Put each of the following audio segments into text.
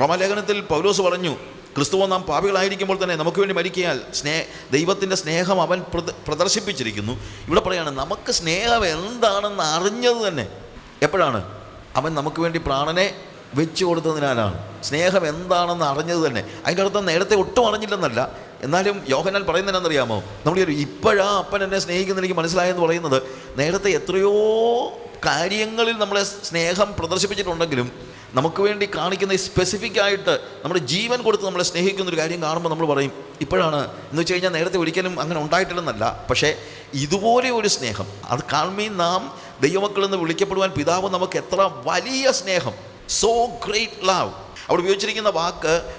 റോമാലേഖനത്തിൽ പൗലോസ് പറഞ്ഞു ക്രിസ്തുവോ നാം പാപികളായിരിക്കുമ്പോൾ തന്നെ നമുക്ക് വേണ്ടി മരിക്കയാൽ സ്നേ ദൈവത്തിന്റെ സ്നേഹം അവൻ പ്രദ- പ്രദർശിപ്പിച്ചിരിക്കുന്നു. ഇവിടെ പറയാണ് നമുക്ക് സ്നേഹം എന്താണെന്ന് അറിഞ്ഞത് തന്നെ. എപ്പോഴാണ്? അവൻ നമുക്ക് വേണ്ടി പ്രാണനെ വെച്ചു കൊടുത്തതിനാലാണ്. സ്നേഹം എന്താണെന്ന് അറിഞ്ഞത് തന്നെ. അതിന്റെ അർത്ഥം നേരത്തെ ഒട്ടും അറിഞ്ഞില്ലെന്നല്ല. എന്നാലും യോഹനാൽ പറയുന്നതെന്നറിയാമോ നമ്മൾ ഒരു ഇപ്പോഴാ അപ്പൻ എന്നെ സ്നേഹിക്കുന്ന എനിക്ക് മനസ്സിലായെന്ന് പറയുന്നത് നേരത്തെ എത്രയോ കാര്യങ്ങളിൽ നമ്മളെ സ്നേഹം പ്രദർശിപ്പിച്ചിട്ടുണ്ടെങ്കിലും നമുക്ക് വേണ്ടി കാണിക്കുന്ന സ്പെസിഫിക് ആയിട്ട് നമ്മുടെ ജീവൻ കൊടുത്ത് നമ്മളെ സ്നേഹിക്കുന്ന ഒരു കാര്യം കാണുമ്പോൾ നമ്മൾ പറയും ഇപ്പോഴാണ്. എന്ന് വെച്ച് കഴിഞ്ഞാൽ നേരത്തെ ഒരിക്കലും അങ്ങനെ ഉണ്ടായിട്ടില്ലെന്നല്ല. പക്ഷേ ഇതുപോലെ ഒരു സ്നേഹം അത് കാണുമ്പോൾ നാം ദൈവമക്കളെന്ന് വിളിക്കപ്പെടുവാൻ പിതാവ് നമുക്ക് എത്ര വലിയ സ്നേഹം. സോ ഗ്രേറ്റ് ലവ് അവിടെ ഉപയോഗിച്ചിരിക്കുന്ന വാക്ക്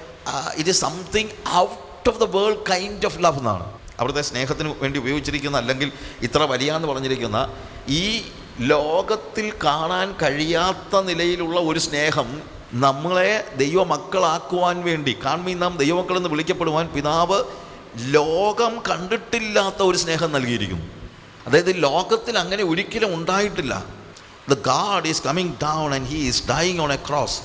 it is something out of the world kind of love എന്നാണ്. അവിടുത്തെ സ്നേഹത്തിന് വേണ്ടി ഉപയോഗിച്ചിരിക്കുന്ന അല്ലെങ്കിൽ ഇത്ര വലിയ എന്ന് പറഞ്ഞിരിക്കുന്ന ഈ ലോകത്തിൽ കാണാൻ കഴിയാത്ത നിലയിലുള്ള ഒരു സ്നേഹം നമ്മളെ ദൈവമക്കളാക്കുവാൻ വേണ്ടി കാൺമീ നാം ദൈവമക്കളെന്ന് വിളിക്കപ്പെടുവാൻ പിതാവ് ലോകം കണ്ടിട്ടില്ലാത്ത ഒരു സ്നേഹം നൽകിയിരിക്കുന്നു. അതായത് ലോകത്തിൽ അങ്ങനെ ഒരിക്കലും ഉണ്ടായിട്ടില്ല. The God is coming down and he is dying on a cross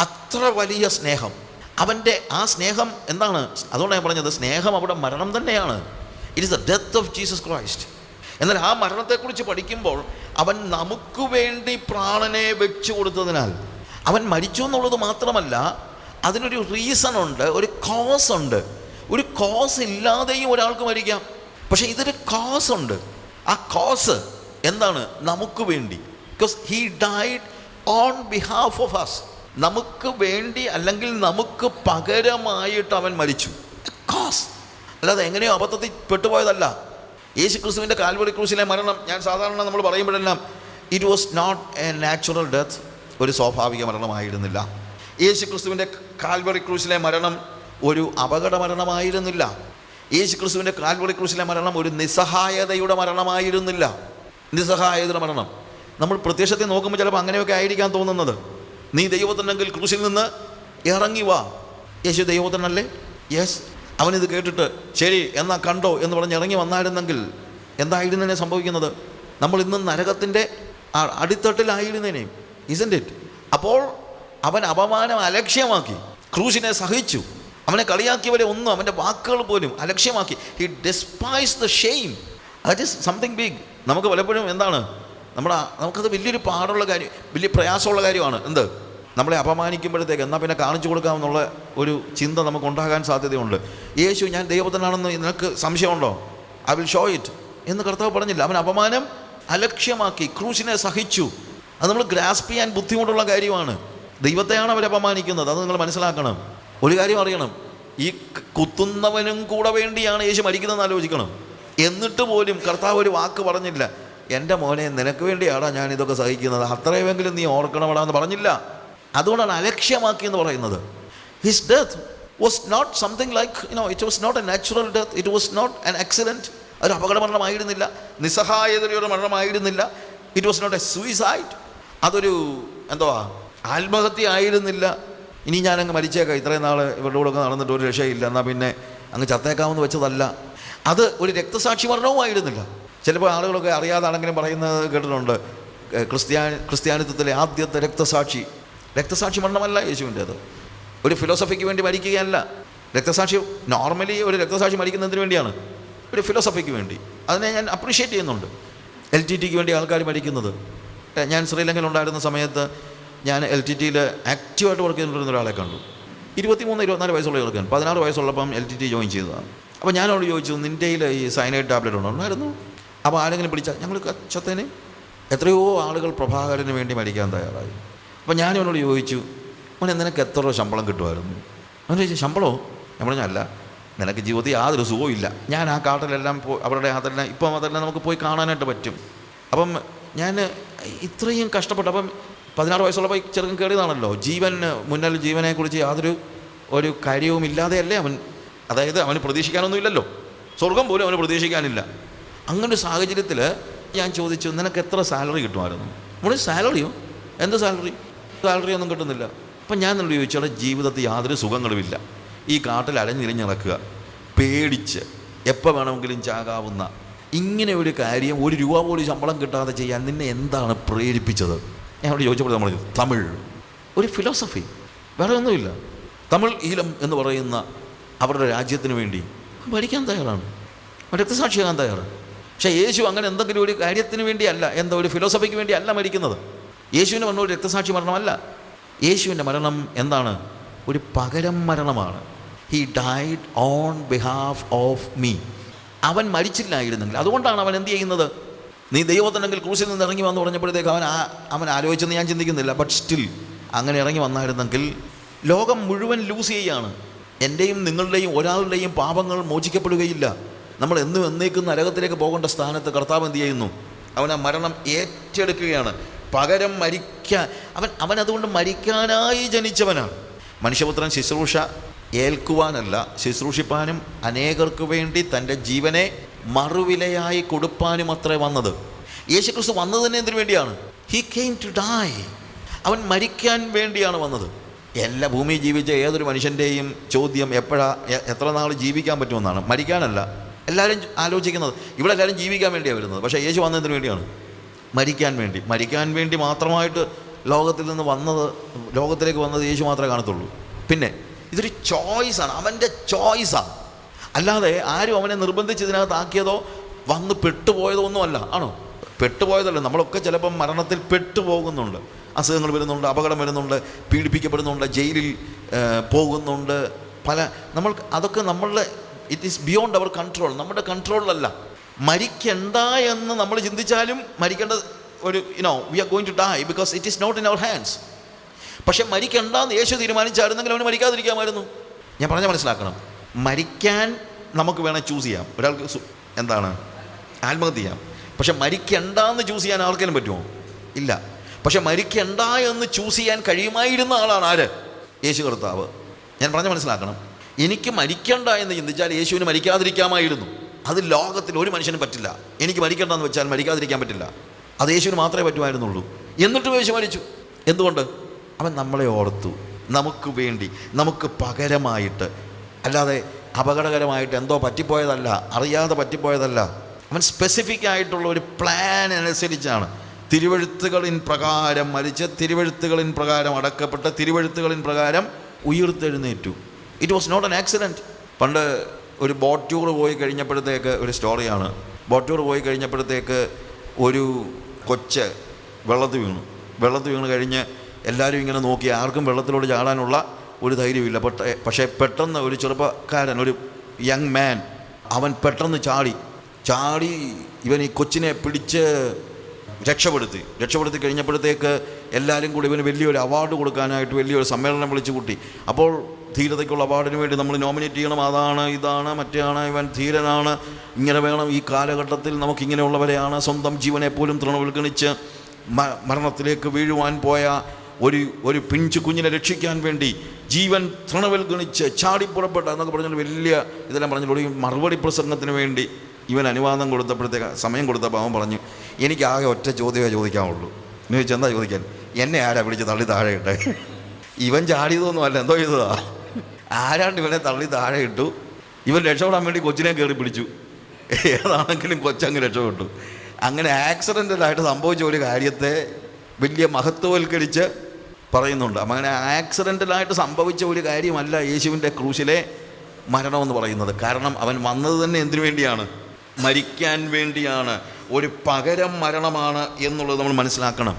അത്ര വലിയ സ്നേഹം. അവന്റെ ആ സ്നേഹം എന്താണ്? അതുകൊണ്ടാണ് ഞാൻ പറഞ്ഞത് സ്നേഹം അവിടെ മരണം തന്നെയാണ്. It is the death of Jesus Christ എന്നാൽ ആ മരണത്തെക്കുറിച്ച് പഠിക്കുമ്പോൾ അവൻ നമുക്ക് വേണ്ടി പ്രാണനെ വെച്ചു കൊടുത്തതിനാൽ അവൻ മരിച്ചു എന്നുള്ളത് മാത്രമല്ല അതിനൊരു റീസൺ ഉണ്ട് ഒരു കോസ് ഉണ്ട്. ഒരു കോസ് ഇല്ലാതെയും ഒരാൾക്ക് മരിക്കാം. പക്ഷേ ഇതൊരു കോസ് ഉണ്ട്. ആ കോസ് എന്താണ്? നമുക്ക് വേണ്ടി. Because he died on behalf of us നമുക്ക് വേണ്ടി അല്ലെങ്കിൽ നമുക്ക് പകരമായിട്ട് അവൻ മരിച്ചു. കോസ് അല്ലാതെ എങ്ങനെയോ അബദ്ധത്തിൽ പെട്ടുപോയതല്ല. യേശു ക്രിസ്തുവിന്റെ കാൽവറി ക്രൂസിലെ മരണം ഞാൻ സാധാരണ നമ്മൾ പറയുമ്പോഴെല്ലാം it was not a natural death ഒരു സ്വാഭാവിക മരണമായിരുന്നില്ല. യേശു ക്രിസ്തുവിന്റെ കാൽവറി ക്രൂസിലെ മരണം ഒരു അപകട മരണമായിരുന്നില്ല. യേശു ക്രിസ്തുവിന്റെ കാൽവറി ക്രൂസിലെ മരണം ഒരു നിസ്സഹായതയുടെ മരണമായിരുന്നില്ല. നിസ്സഹായതയുടെ മരണം. നമ്മൾ പ്രത്യക്ഷത്തെ നോക്കുമ്പോൾ ചിലപ്പോൾ അങ്ങനെയൊക്കെ ആയിരിക്കാൻ തോന്നുന്നത്. നീ ദൈവത്തിനെങ്കിൽ ക്രൂശിൽ നിന്ന് ഇറങ്ങി വാ. യേശു ദൈവത്തിനല്ലേ യെസ് അവനിത് കേട്ടിട്ട് ശരി എന്നാ കണ്ടോ എന്ന് പറഞ്ഞ് ഇറങ്ങി വന്നായിരുന്നെങ്കിൽ എന്തായിരുന്നേനെ സംഭവിക്കുന്നത്? നമ്മൾ ഇന്ന് നരകത്തിന്റെ അടിത്തട്ടിലായിരുന്നേനെ ഇസന്റ് ഇറ്റ് അപ്പോൾ അവൻ അപമാനം അലക്ഷ്യമാക്കി ക്രൂശിനെ സഹിച്ചു. അവനെ കളിയാക്കിയവരെ ഒന്നും അവന്റെ വാക്കുകൾ പോലും അലക്ഷ്യമാക്കി. He despise the shame that is something big നമുക്ക് പലപ്പോഴും എന്താണ്? നമ്മുടെ നമുക്കത് വലിയൊരു പാടുള്ള കാര്യം വലിയ പ്രയാസമുള്ള കാര്യമാണ്. എന്ത്? നമ്മളെ അപമാനിക്കുമ്പോഴത്തേക്ക് എന്നാൽ പിന്നെ കാണിച്ചു കൊടുക്കാമെന്നുള്ള ഒരു ചിന്ത നമുക്ക് ഉണ്ടാകാൻ സാധ്യതയുണ്ട്. യേശു ഞാൻ ദൈവത്തിനാണെന്ന് നിനക്ക് സംശയമുണ്ടോ? ഐ വിൽ ഷോ ഇറ്റ് എന്ന് കർത്താവ് പറഞ്ഞില്ല. അവൻ അപമാനം അലക്ഷ്യമാക്കി ക്രൂശിനെ സഹിച്ചു. അത് നമ്മൾ ഗ്രാസ്പ് ചെയ്യാൻ ബുദ്ധിമുട്ടുള്ള കാര്യമാണ്. ദൈവത്തെയാണ് അവർ അപമാനിക്കുന്നത്. അത് നിങ്ങൾ മനസ്സിലാക്കണം. ഒരു കാര്യം അറിയണം. ഈ കുത്തുന്നവനും കൂടെ വേണ്ടിയാണ് യേശു മരിക്കുന്നതെന്ന് ആലോചിക്കണം. എന്നിട്ട് പോലും കർത്താവ് ഒരു വാക്ക് പറഞ്ഞില്ല. എന്റെ മോനെ നിനക്ക് വേണ്ടിയാടാ ഞാൻ ഇതൊക്കെ സഹിക്കുന്നത്. അത്രയുമെങ്കിലും നീ ഓർക്കണമടാ എന്ന് പറഞ്ഞില്ല. അതുകൊണ്ടാണ് അലക്ഷ്യമാക്കി എന്ന് പറയുന്നത്. His death was not something like you know it was not a natural death it was not an accident ഒരു അപകട മരണമായിരുന്നില്ല നിസ്സഹായതയുടെ മരണമായിരുന്നില്ല. It was not a suicide അതൊരു എന്തുവാ? ആത്മഹത്യ ആയിരുന്നില്ല. ഇനി ഞാനങ്ങ് മരിച്ചേക്കാം. ഇത്രയും നാൾ ഇവരുടെ കൂടെ ഒക്കെ നടന്നിട്ട് ഒരു രക്ഷയില്ല. എന്നാൽ പിന്നെ അങ്ങ് ചത്തേക്കാമെന്ന് വെച്ചതല്ല. അത് ഒരു രക്തസാക്ഷി മരണവുമായിരുന്നില്ല. ചിലപ്പോൾ ആളുകളൊക്കെ അറിയാതാണെങ്കിലും പറയുന്നത് കേട്ടിട്ടുണ്ട്. ക്രിസ്ത്യാ ക്രിസ്ത്യാനി ക്രിസ്ത്യാനിത്വത്തിലെ ആദ്യത്തെ രക്തസാക്ഷി. രക്തസാക്ഷി മരണമല്ല യേശുവിന്റേത് ഒരു ഫിലോസഫിക്ക് വേണ്ടി മരിക്കുകയല്ല. രക്തസാക്ഷി നോർമലി ഒരു രക്തസാക്ഷി മരിക്കുന്നതിന് വേണ്ടിയാണ്. ഒരു ഫിലോസഫിക്ക് വേണ്ടി. അതിനെ ഞാൻ അപ്രീഷിയേറ്റ് ചെയ്യുന്നുണ്ട്. എൽ ടി ടിക്ക് വേണ്ടി ആൾക്കാർ മരിക്കുന്നത്. ഞാൻ ശ്രീലങ്കയിൽ ഉണ്ടായിരുന്ന സമയത്ത് ഞാൻ എൽ ടി ടിയിൽ ആക്റ്റീവായിട്ട് വർക്ക് ചെയ്തുകൊണ്ടിരുന്ന ഒരാളെ കണ്ടു. ഇരുപത്തിമൂന്ന് ഇരുപത്തിനാല് വയസ്സുള്ള ചെറുക്കൻ പതിനാറ് വയസ്സുള്ളപ്പം എൽ ടി ടി ജോയിൻ ചെയ്തതാണ്. അപ്പോൾ ഞാനോട് ചോദിച്ചു നിന്റെയിൽ ഈ സൈനൈഡ് ടാബ്ലറ്റ് ഉണ്ടോ? ഉണ്ടായിരുന്നു. അപ്പോൾ ആരെങ്കിലും പിടിച്ചാൽ ഞങ്ങൾ കച്ചത്തേന് എത്രയോ ആളുകൾ പ്രഭാകരന് വേണ്ടി മരിക്കാൻ തയ്യാറായി. അപ്പോൾ ഞാൻ അവനോട് ചോദിച്ചു അവൻ നിനക്ക് എത്ര രൂപ ശമ്പളം കിട്ടുമായിരുന്നു? അവൻ ചോദിച്ചു ശമ്പളമോ ഞാൻ പറഞ്ഞല്ല നിനക്ക് ജീവിതത്തിൽ യാതൊരു സുഖവും ഇല്ല. ഞാൻ ആ കാട്ടിലെല്ലാം പോയി അവരുടെ അതെല്ലാം ഇപ്പം അതെല്ലാം നമുക്ക് പോയി കാണാനായിട്ട് പറ്റും. അപ്പം ഞാൻ ഇത്രയും കഷ്ടപ്പെട്ടു. അപ്പം പതിനാറ് വയസ്സുള്ളപ്പോൾ ഈ ചെറുക്കൻ കയറിയതാണല്ലോ ജീവൻ മുന്നിൽ ജീവനെക്കുറിച്ച് യാതൊരു ഒരു കാര്യവും ഇല്ലാതെയല്ലേ അവൻ അതായത് അവന് പ്രതീക്ഷിക്കാനൊന്നുമില്ലല്ലോ. സ്വർഗം പോലും അവന് പ്രതീക്ഷിക്കാനില്ല. അങ്ങനെ ഒരു സാഹചര്യത്തിൽ ഞാൻ ചോദിച്ചു നിനക്ക് എത്ര സാലറി കിട്ടുമായിരുന്നു? നമ്മുടെ സാലറിയോ? എന്ത് സാലറി? സാലറി ഒന്നും കിട്ടുന്നില്ല. അപ്പം ഞാൻ എന്നോട് ചോദിച്ചു അവിടെ ജീവിതത്തിൽ യാതൊരു സുഖങ്ങളുമില്ല. ഈ കാട്ടിൽ അലഞ്ഞിരിഞ്ഞ് നടക്കുക പേടിച്ച് എപ്പോൾ വേണമെങ്കിലും ചാകാവുന്ന ഇങ്ങനെ ഒരു കാര്യം ഒരു രൂപ പോലും ശമ്പളം കിട്ടാതെ ചെയ്യാൻ നിന്നെ എന്താണ് പ്രേരിപ്പിച്ചത്? ഞാൻ അവിടെ ചോദിച്ചപ്പോൾ നമ്മൾ തമിഴ് ഒരു ഫിലോസഫി വേറെ ഒന്നുമില്ല. തമിഴ് ഈലം എന്ന് പറയുന്ന അവരുടെ രാജ്യത്തിന് വേണ്ടി ഭരിക്കാൻ തയ്യാറാണ്. രക്തസാക്ഷിയാകാൻ തയ്യാറാണ്. പക്ഷേ യേശു അങ്ങനെ എന്തെങ്കിലും ഒരു കാര്യത്തിന് വേണ്ടിയല്ല എന്തോ ഒരു ഫിലോസഫിക്ക് വേണ്ടിയല്ല മരിക്കുന്നത്. യേശുവിന് വന്ന ഒരു രക്തസാക്ഷി മരണമല്ല യേശുവിന്റെ മരണം എന്താണ്? ഒരു പകരം മരണമാണ്. He died on behalf of me അവൻ മരിച്ചില്ലായിരുന്നെങ്കിൽ അതുകൊണ്ടാണ് അവൻ എന്ത് ചെയ്യുന്നത്? നീ ദൈവത്തിനെങ്കിൽ ക്രൂശിൽ നിന്ന് ഇറങ്ങി വന്ന് പറഞ്ഞപ്പോഴത്തേക്ക് അവൻ ആ അവൻ ആലോചിച്ചെന്ന് ഞാൻ ചിന്തിക്കുന്നില്ല. ബട്ട് സ്റ്റിൽ അങ്ങനെ ഇറങ്ങി വന്നായിരുന്നെങ്കിൽ ലോകം മുഴുവൻ ലൂസ് ചെയ്യുകയാണ്. എന്റെയും നിങ്ങളുടെയും ഒരാളുടെയും പാപങ്ങൾ മോചിക്കപ്പെടുകയില്ല. നമ്മൾ എന്നും എന്നേക്കും നരകത്തിലേക്ക് പോകേണ്ട സ്ഥാനത്ത് കർത്താവ് എന്ത് ചെയ്യുന്നു? അവൻ ആ മരണം ഏറ്റെടുക്കുകയാണ്. പകരം മരിക്കാൻ അവൻ അവൻ അതുകൊണ്ട് മരിക്കാനായി ജനിച്ചവനാണ്. മനുഷ്യപുത്രൻ ശുശ്രൂഷ ഏൽക്കുവാനല്ല ശുശ്രൂഷിപ്പാനും അനേകർക്ക് വേണ്ടി തന്റെ ജീവനെ മറുവിലയായി കൊടുപ്പാനും അത്രേ വന്നത്. യേശുക്രിസ്തു വന്നത് തന്നെ എന്തിനു വേണ്ടിയാണ്? ഹി കെയിം ടു ഡൈ അവൻ മരിക്കാൻ വേണ്ടിയാണ് വന്നത്. എല്ലാ ഭൂമിയിൽ ജീവിച്ച ഏതൊരു മനുഷ്യന്റെയും ചോദ്യം എപ്പോഴാ എത്ര നാൾ ജീവിക്കാൻ പറ്റുമെന്നാണ്. മരിക്കാനല്ല. എല്ലാവരും ആലോചിക്കുന്നത് ഇവിടെ എല്ലാവരും ജീവിക്കാൻ വേണ്ടിയാണ് വരുന്നത്. പക്ഷേ യേശു വന്നതിന് വേണ്ടിയാണ്. മരിക്കാൻ വേണ്ടി. മരിക്കാൻ വേണ്ടി മാത്രമായിട്ട് ലോകത്തിൽ നിന്ന് വന്നത് ലോകത്തിലേക്ക് വന്നത് യേശു മാത്രമേ കാണത്തുള്ളൂ. പിന്നെ ഇതൊരു ചോയ്സാണ് അവന്റെ ചോയ്സാണ് അല്ലാതെ ആരും അവനെ നിർബന്ധിച്ച് ആക്കിയതോ വന്ന് പെട്ടുപോയതോ ഒന്നുമല്ല. ആണോ? പെട്ടുപോയതല്ല. നമ്മളൊക്കെ ചിലപ്പം മരണത്തിൽ പെട്ടുപോകുന്നുണ്ട്. അസുഖങ്ങൾ വരുന്നുണ്ട് അപകടം വരുന്നുണ്ട് പീഡിപ്പിക്കപ്പെടുന്നുണ്ട് ജയിലിൽ പോകുന്നുണ്ട്. പല നമ്മൾ അതൊക്കെ നമ്മളുടെ it is beyond our control നമ്മുടെ കൺട്രോളിലല്ല മരിക്കണ്ട എന്ന് നമ്മൾ ചിന്തിച്ചാലും മരിക്കേണ്ട ഒരു you know we are going to die because it is not in our hands പക്ഷെ മരിക്കണ്ടെന്ന് യേശു തീരുമാനിച്ചായിരുന്നെങ്കിൽ അവന് മരിക്കാതിരിക്കാമായിരുന്നു. ഞാൻ പറഞ്ഞാൽ മനസ്സിലാക്കണം. മരിക്കാൻ നമുക്ക് വേണേൽ ചൂസ് ചെയ്യാം. ഒരാൾക്ക് എന്താണ്? ആത്മഹത്യ ചെയ്യാം. പക്ഷെ മരിക്കണ്ടെന്ന് ചൂസ് ചെയ്യാൻ ആർക്കെങ്കിലും പറ്റുമോ? ഇല്ല. പക്ഷെ മരിക്കണ്ട എന്ന് ചൂസ് ചെയ്യാൻ കഴിയുമായിരുന്ന ആളാണ് ആര്? യേശു കർത്താവ്. ഞാൻ പറഞ്ഞ് മനസ്സിലാക്കണം. എനിക്ക് മരിക്കണ്ട എന്ന് ചിന്തിച്ചാൽ യേശുവിന് മരിക്കാതിരിക്കാമായിരുന്നു. അത് ലോകത്തിൽ ഒരു മനുഷ്യനും പറ്റില്ല. എനിക്ക് മരിക്കണ്ടെന്ന് വെച്ചാൽ മരിക്കാതിരിക്കാൻ പറ്റില്ല. അത് യേശുവിന് മാത്രമേ പറ്റുമായിരുന്നുള്ളൂ. എന്നിട്ടും യേശു മരിച്ചു. എന്തുകൊണ്ട്? അവൻ നമ്മളെ ഓർത്തു. നമുക്ക് വേണ്ടി നമുക്ക് പകരമായിട്ട് അല്ലാതെ അപകടകരമായിട്ട് എന്തോ പറ്റിപ്പോയതല്ല അറിയാതെ പറ്റിപ്പോയതല്ല. അവൻ സ്പെസിഫിക് ആയിട്ടുള്ള ഒരു പ്ലാൻ അനുസരിച്ചാണ്. തിരുവഴുത്തുകളിൻ പ്രകാരം മരിച്ച് തിരുവഴുത്തുകളിൻ പ്രകാരം അടക്കപ്പെട്ട തിരുവഴുത്തുകളിൻ പ്രകാരം ഉയർത്തെഴുന്നേറ്റു. It was not an accident പണ്ട് ഒരു ബോട്ട് ടൂർ പോയി കഴിഞ്ഞപ്പോഴത്തേക്ക് ഒരു സ്റ്റോറിയാണ് ബോട്ട് ടൂർ പോയി കഴിഞ്ഞപ്പോഴത്തേക്ക് ഒരു കൊച്ച് വെള്ളത്തിൽ വീണു. വെള്ളത്തിൽ വീണ് കഴിഞ്ഞ് എല്ലാവരും ഇങ്ങനെ നോക്കി. ആർക്കും വെള്ളത്തിലോട്ട് ചാടാനുള്ള ഒരു ധൈര്യമില്ല പക്ഷേ പക്ഷേ പെട്ടെന്ന് ഒരു ചെറുപ്പക്കാരൻ ഒരു യങ് മാൻ അവൻ പെട്ടെന്ന് ചാടി. ചാടി ഇവൻ ഈ കൊച്ചിനെ പിടിച്ച് രക്ഷപ്പെടുത്തി. രക്ഷപ്പെടുത്തി കഴിഞ്ഞപ്പോഴത്തേക്ക് എല്ലാവരും കൂടി ഇവന് വലിയൊരു അവാർഡ് കൊടുക്കാനായിട്ട് വലിയൊരു സമ്മേളനം വിളിച്ചു കൂട്ടി. അപ്പോൾ ധീരതയ്ക്കുള്ള അവാർഡിന് വേണ്ടി നമ്മൾ നോമിനേറ്റ് ചെയ്യണം. അതാണ് ഇതാണ് മറ്റേയാണ് ഇവൻ ധീരനാണ്. ഇങ്ങനെ വേണം ഈ കാലഘട്ടത്തിൽ നമുക്കിങ്ങനെയുള്ളവരെയാണ് സ്വന്തം ജീവനെ പോലും തൃണവൽക്കണിച്ച് മരണത്തിലേക്ക് വീഴുവാൻ പോയ ഒരു ഒരു പിഞ്ചു കുഞ്ഞിനെ രക്ഷിക്കാൻ വേണ്ടി ജീവൻ തൃണവൽക്കണിച്ച് ചാടിപ്പുറപ്പെട്ട എന്നൊക്കെ പറഞ്ഞാൽ വലിയ ഇതെല്ലാം പറഞ്ഞിട്ടുള്ള ഈ മറുപടി പ്രസംഗത്തിന് വേണ്ടി ഇവൻ അനുവാദം കൊടുത്തപ്പോഴത്തേക്ക് സമയം കൊടുത്തപ്പോൾ അവൻ പറഞ്ഞു എനിക്ക് ആകെ ഒറ്റ ചോദ്യമേ ചോദിക്കാവുള്ളൂ. എന്ന് ചോദിച്ചാൽ എന്താ ചോദിക്കാൻ? എന്നെ ആരാ വിളിച്ച് തള്ളി താഴെ ഇട്ടെ? ഇവൻ ചാടിയതൊന്നും അല്ല എന്തോ ചെയ്തതാ? ആരാണ്ട് ഇവനെ തള്ളി താഴെ ഇട്ടു? ഇവൻ രക്ഷപ്പെടാൻ വേണ്ടി കൊച്ചിനെ കയറി പിടിച്ചു. ഏതാണെങ്കിലും കൊച്ചങ്ങ് രക്ഷപ്പെട്ടു. അങ്ങനെ ആക്സിഡന്റലായിട്ട് സംഭവിച്ച ഒരു കാര്യത്തെ വലിയ മഹത്വവൽക്കരിച്ച് പറയുന്നുണ്ട്. അപ്പം അങ്ങനെ ആക്സിഡന്റലായിട്ട് സംഭവിച്ച ഒരു കാര്യമല്ല യേശുവിന്റെ ക്രൂശിലെ മരണമെന്ന് പറയുന്നത്. കാരണം അവൻ വന്നത് തന്നെ എന്തിനു വേണ്ടിയാണ്? മരിക്കാൻ വേണ്ടിയാണ്. ഒരു പകരം മരണമാണ് എന്നുള്ളത് നമ്മൾ മനസ്സിലാക്കണം.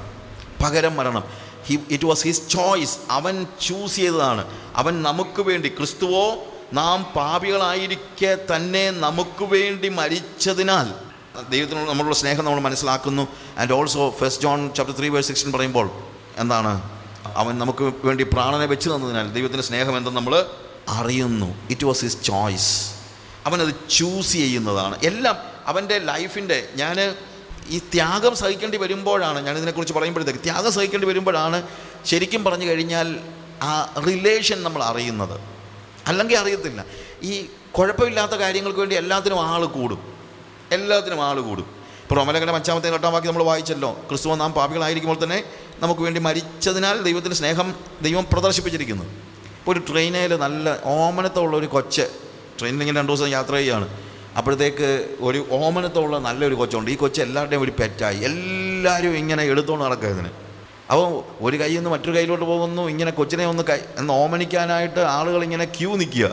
പകരം മരണം. He it was his choice അവൻ ചൂസ് ചെയ്തതാണ്. അവൻ നമുക്ക് വേണ്ടി ക്രിസ്തുവോ നാം പാപികളായിരിക്കെ തന്നെ നമുക്ക് വേണ്ടി മരിച്ചതിനാൽ ദൈവത്തിനോട് നമ്മളുടെ സ്നേഹം നമ്മൾ മനസ്സിലാക്കുന്നു. And also first John chapter three verse sixteen പറയുമ്പോൾ എന്താണ്? അവൻ നമുക്ക് വേണ്ടി പ്രാണനെ വെച്ച് തന്നതിനാൽ ദൈവത്തിന്റെ സ്നേഹം എന്തെന്ന് നമ്മൾ അറിയുന്നു. ഇറ്റ് വാസ് ഹിസ് ചോയ്സ് അവനത് ചൂസ് ചെയ്യുന്നതാണ്. എല്ലാം അവന്റെ ലൈഫിന്റെ ഞാൻ ഈ ത്യാഗം സഹിക്കേണ്ടി വരുമ്പോഴാണ് ഞാൻ ഇതിനെക്കുറിച്ച് പറയുമ്പോഴത്തേക്ക് ത്യാഗം സഹിക്കേണ്ടി വരുമ്പോഴാണ് ശരിക്കും പറഞ്ഞു കഴിഞ്ഞാൽ ആ റിലേഷൻ നമ്മൾ അറിയുന്നത്. അല്ലെങ്കിൽ അറിയത്തില്ല. ഈ കുഴപ്പമില്ലാത്ത കാര്യങ്ങൾക്ക് വേണ്ടി എല്ലാത്തിനും ആൾ കൂടും. എല്ലാത്തിനും ആൾ കൂടും. ഇപ്പോൾ റോമലകന്റെ അഞ്ചാമത്തെ എട്ടാം വാക്യം നമ്മൾ വായിച്ചല്ലോ. ക്രിസ്തുവ നാം പാപികളായിരിക്കുമ്പോൾ തന്നെ നമുക്ക് വേണ്ടി മരിച്ചതിനാൽ ദൈവത്തിന്റെ സ്നേഹം ദൈവം പ്രദർശിപ്പിച്ചിരിക്കുന്നു. ഇപ്പോൾ ഒരു ട്രെയിനിൽ നല്ല ഓമനത്തുള്ള ഒരു കൊച്ച് ട്രെയിനിൽ ഇങ്ങനെ രണ്ട് ദിവസം യാത്ര ചെയ്യുകയാണ് അപ്പോഴത്തേക്ക് ഒരു ഓമനത്തോളം നല്ലൊരു കൊച്ചുണ്ട്. ഈ കൊച്ച് എല്ലാവരുടെയും ഒരു പെറ്റായി. എല്ലാവരും ഇങ്ങനെ എടുത്തോണ്ട് നടക്കുക ഇതിന്. അപ്പോൾ ഒരു കയ്യിൽ നിന്ന് മറ്റൊരു കയ്യിലോട്ട് പോകുന്നു. ഇങ്ങനെ കൊച്ചിനെ ഒന്ന് കൈ എന്ന് ഓമനിക്കാനായിട്ട് ആളുകൾ ഇങ്ങനെ ക്യൂ നിൽക്കുക.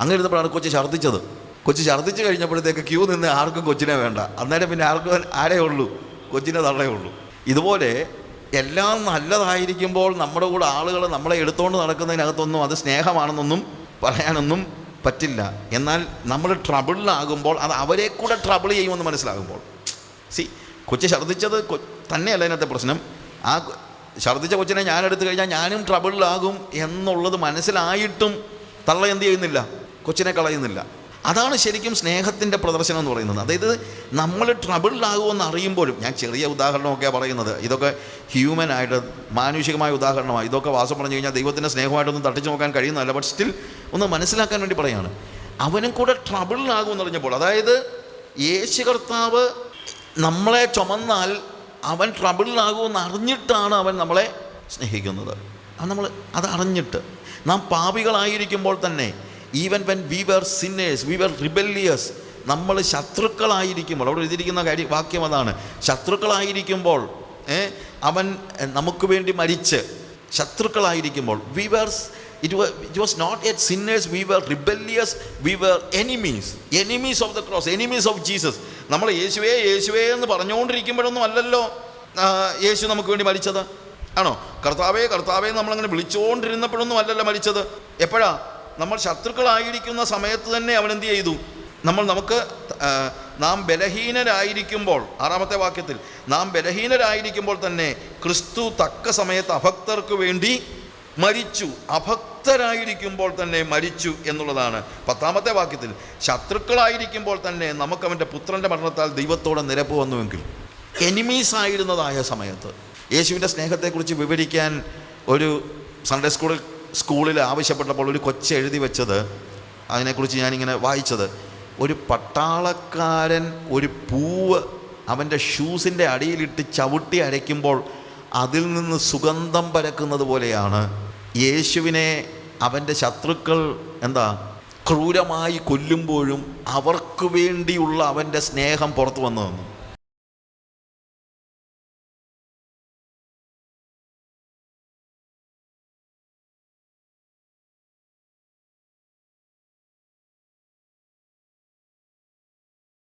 അങ്ങനെ ഇരുന്നപ്പോഴാണ് കൊച്ച് ഛർദ്ദിച്ചത്. കൊച്ച് ഛർദ്ദിച്ച് കഴിഞ്ഞപ്പോഴത്തേക്ക് ക്യൂ നിന്ന് ആർക്കും കൊച്ചിനെ വേണ്ട. അന്നേരം പിന്നെ ആർക്കും ആരേ ഉള്ളൂ? കൊച്ചിനെ തള്ളേ ഉള്ളൂ. ഇതുപോലെ എല്ലാം നല്ലതായിരിക്കുമ്പോൾ നമ്മുടെ കൂടെ ആളുകൾ നമ്മളെ എടുത്തുകൊണ്ട് നടക്കുന്നതിനകത്തൊന്നും അത് സ്നേഹമാണെന്നൊന്നും പറയാനൊന്നും പറ്റില്ല. എന്നാൽ നമ്മൾ ട്രബിളിലാകുമ്പോൾ അത് അവരെ കൂടെ ട്രബിൾ ചെയ്യുമെന്ന് മനസ്സിലാകുമ്പോൾ. സി കൊച്ചു ഛർദ്ദിച്ചത് തന്നെയല്ല അതിനകത്തെ പ്രശ്നം. ആ ഛർദ്ദിച്ച കൊച്ചിനെ ഞാൻ എടുത്തു കഴിഞ്ഞാൽ ഞാനും ട്രബിളിലാകും എന്നുള്ളത് മനസ്സിലായിട്ടും തള്ള എന്ത് ചെയ്യുന്നില്ല? കൊച്ചിനെ കളയുന്നില്ല. അതാണ് ശരിക്കും സ്നേഹത്തിന്റെ പ്രദർശനം എന്ന് പറയുന്നത്. അതായത് നമ്മൾ ട്രബിളിലാകുമെന്ന് അറിയുമ്പോഴും ഞാൻ ചെറിയ ഉദാഹരണമൊക്കെയാണ് പറയുന്നത്. ഇതൊക്കെ ഹ്യൂമൻ ആയിട്ട് മാനുഷികമായ ഉദാഹരണമാണ്. ഇതൊക്കെ വാസം പറഞ്ഞു കഴിഞ്ഞാൽ ദൈവത്തിന്റെ സ്നേഹമായിട്ടൊന്നും തട്ടിച്ചു നോക്കാൻ കഴിയുന്നതല്ല. ബട്ട് സ്റ്റിൽ ഒന്ന് മനസ്സിലാക്കാൻ വേണ്ടി പറയാണ്. അവനും കൂടെ ട്രബിളിലാകുമെന്നറിഞ്ഞപ്പോൾ അതായത് യേശു കർത്താവ് നമ്മളെ ചുമന്നാൽ അവൻ ട്രബിളിലാകുമെന്ന് അറിഞ്ഞിട്ടാണ് അവൻ നമ്മളെ സ്നേഹിക്കുന്നത്. അത് നമ്മൾ അത് അറിഞ്ഞിട്ട് നാം പാപികളായിരിക്കുമ്പോൾ തന്നെ even when we were sinners we were rebellious നമ്മൾ ശത്രുക്കളായിരിക്കുമ്പോൾ അവിടെ എഴുതിയിരിക്കുന്ന കാര്യം വാക്യം അതാണ്. ശത്രുക്കളായിരിക്കുമ്പോൾ അവൻ നമുക്ക് വേണ്ടി മരിച്ച് ശത്രുക്കളായിരിക്കുമ്പോൾ we were it it was not at sinners we were rebellious we were enemies enemies of the cross enemies of Jesus നമ്മൾ യേശുവേ യേശുവേ എന്ന് പറഞ്ഞുകൊണ്ടിരിക്കുമ്പോഴൊന്നും അല്ലല്ലോ. യേശു നമുക്ക് വേണ്ടി മരിച്ചത്. ആണോ? കർത്താവേ കർത്താവേ നമ്മളങ്ങനെ വിളിച്ചുകൊണ്ടിരുന്നപ്പോഴൊന്നും അല്ലല്ലോ മരിച്ചത്. എപ്പോഴാ? നമ്മൾ ശത്രുക്കളായിരിക്കുന്ന സമയത്ത് തന്നെ അവൻ എന്ത് ചെയ്തു? നമ്മൾ നമുക്ക് നാം ബലഹീനരായിരിക്കുമ്പോൾ ആറാമത്തെ വാക്യത്തിൽ നാം ബലഹീനരായിരിക്കുമ്പോൾ തന്നെ ക്രിസ്തു തക്ക സമയത്ത് അഭക്തർക്ക് വേണ്ടി മരിച്ചു. അഭക്തരായിരിക്കുമ്പോൾ തന്നെ മരിച്ചു എന്നുള്ളതാണ് പത്താമത്തെ വാക്യത്തിൽ. ശത്രുക്കളായിരിക്കുമ്പോൾ തന്നെ നമുക്ക് അവന്റെ പുത്രന്റെ മരണത്താൽ ദൈവത്തോടെ നിരപ്പ് വന്നുവെങ്കിൽ എനിമീസ് ആയിരുന്നതായ സമയത്ത് യേശുവിന്റെ സ്നേഹത്തെക്കുറിച്ച് വിവരിക്കാൻ ഒരു സൺഡേ സ്കൂളിൽ സ്കൂളിൽ ആവശ്യപ്പെട്ടപ്പോൾ ഒരു കൊച്ച് എഴുതി വെച്ചത് അതിനെക്കുറിച്ച് ഞാനിങ്ങനെ വായിച്ചത്. ഒരു പട്ടാളക്കാരൻ ഒരു പൂവ് അവന്റെ ഷൂസിന്റെ അടിയിലിട്ട് ചവിട്ടി അരയ്ക്കുമ്പോൾ അതിൽ നിന്ന് സുഗന്ധം പരക്കുന്നത് പോലെയാണ് യേശുവിനെ അവന്റെ ശത്രുക്കൾ എന്താ ക്രൂരമായി കൊല്ലുമ്പോഴും അവർക്ക് വേണ്ടിയുള്ള അവന്റെ സ്നേഹം പുറത്തു വന്നു.